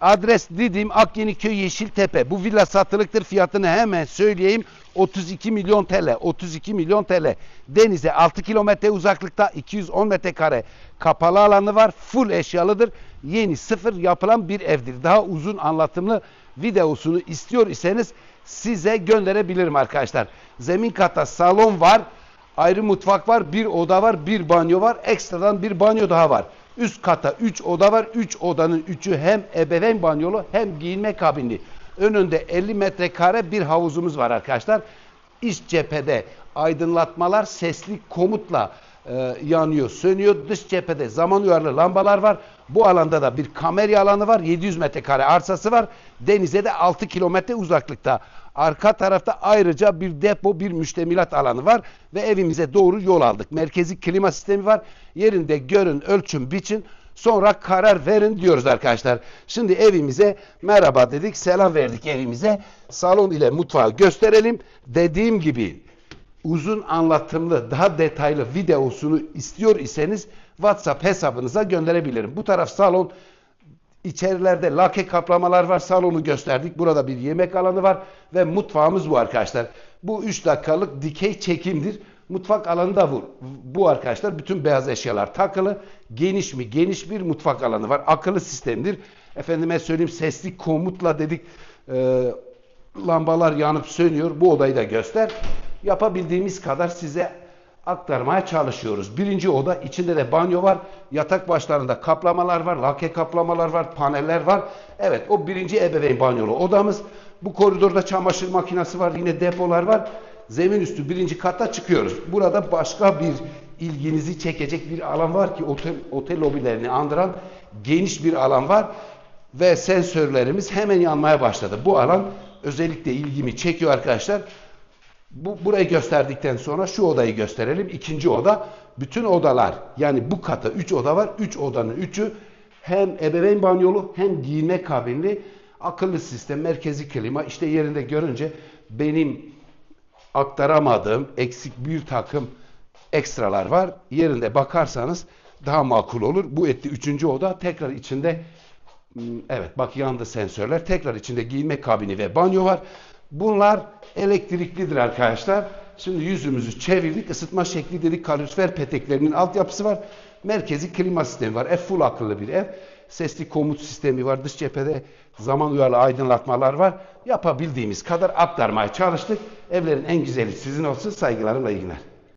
Adres Didim Akyeniköy Yeşiltepe. Bu villa satılıktır. Fiyatını hemen söyleyeyim. 32 milyon TL. 32 milyon TL. Denize 6 kilometre uzaklıkta 210 metrekare kapalı alanı var. Full eşyalıdır. Yeni sıfır yapılan bir evdir. Daha uzun anlatımlı videosunu istiyor iseniz size gönderebilirim arkadaşlar. Zemin kata salon var. Ayrı mutfak var, bir oda var, bir banyo var. Ekstradan bir banyo daha var. Üst kata 3 oda var. 3 odanın 3'ü hem ebeveyn banyolu hem giyinme kabinli. Önünde 50 metrekare bir havuzumuz var arkadaşlar. İç cephede aydınlatmalar sesli komutla e, yanıyor, sönüyor. Dış cephede zaman uyarlı lambalar var. Bu alanda da bir kamerya alanı var. 700 metrekare arsası var. Denize de 6 kilometre uzaklıkta. Arka tarafta ayrıca bir depo, bir müştemilat alanı var ve evimize doğru yol aldık. Merkezi klima sistemi var. Yerinde görün, ölçün, biçin. Sonra karar verin diyoruz arkadaşlar. Şimdi evimize merhaba dedik, selam verdik evimize. Salon ile mutfağı gösterelim. Dediğim gibi uzun anlatımlı, daha detaylı videosunu istiyor iseniz WhatsApp hesabınıza gönderebilirim. Bu taraf salon, İçerilerde lake kaplamalar var. Salonu gösterdik. Burada bir yemek alanı var ve mutfağımız bu arkadaşlar. Bu 3 dakikalık dikey çekimdir. Mutfak alanı da bu. Bu arkadaşlar bütün beyaz eşyalar takılı. Geniş mi? Geniş bir mutfak alanı var. Akıllı sistemdir. Efendime söyleyeyim sesli komutla dedik e, lambalar yanıp sönüyor. Bu odayı da göster. Yapabildiğimiz kadar size aktarmaya çalışıyoruz. Birinci oda içinde de banyo var. Yatak başlarında kaplamalar var. Lake kaplamalar var. Paneller var. Evet o birinci ebeveyn banyolu odamız. Bu koridorda çamaşır makinesi var. Yine depolar var. Zemin üstü birinci katta çıkıyoruz. Burada başka bir ilginizi çekecek bir alan var ki otel, otel lobilerini andıran geniş bir alan var. Ve sensörlerimiz hemen yanmaya başladı. Bu alan özellikle ilgimi çekiyor arkadaşlar. Bu, burayı gösterdikten sonra şu odayı gösterelim. İkinci oda. Bütün odalar yani bu kata 3 oda var. 3 odanın 3'ü hem ebeveyn banyolu hem giyinme kabinli akıllı sistem, merkezi klima işte yerinde görünce benim aktaramadığım eksik bir takım ekstralar var. Yerinde bakarsanız daha makul olur. Bu etti üçüncü oda. Tekrar içinde Hmm, Evet bak yandı sensörler. Tekrar içinde giyinme kabini ve banyo var. Bunlar elektriklidir arkadaşlar. Şimdi yüzümüzü çevirdik. Isıtma şekli dedik. Kalorifer peteklerinin altyapısı var. Merkezi klima sistemi var. Ev full akıllı bir ev. Sesli komut sistemi var. Dış cephede zaman uyarlı aydınlatmalar var. Yapabildiğimiz kadar aktarmaya çalıştık. Evlerin en güzeli sizin olsun. Saygılarımla iyi günler.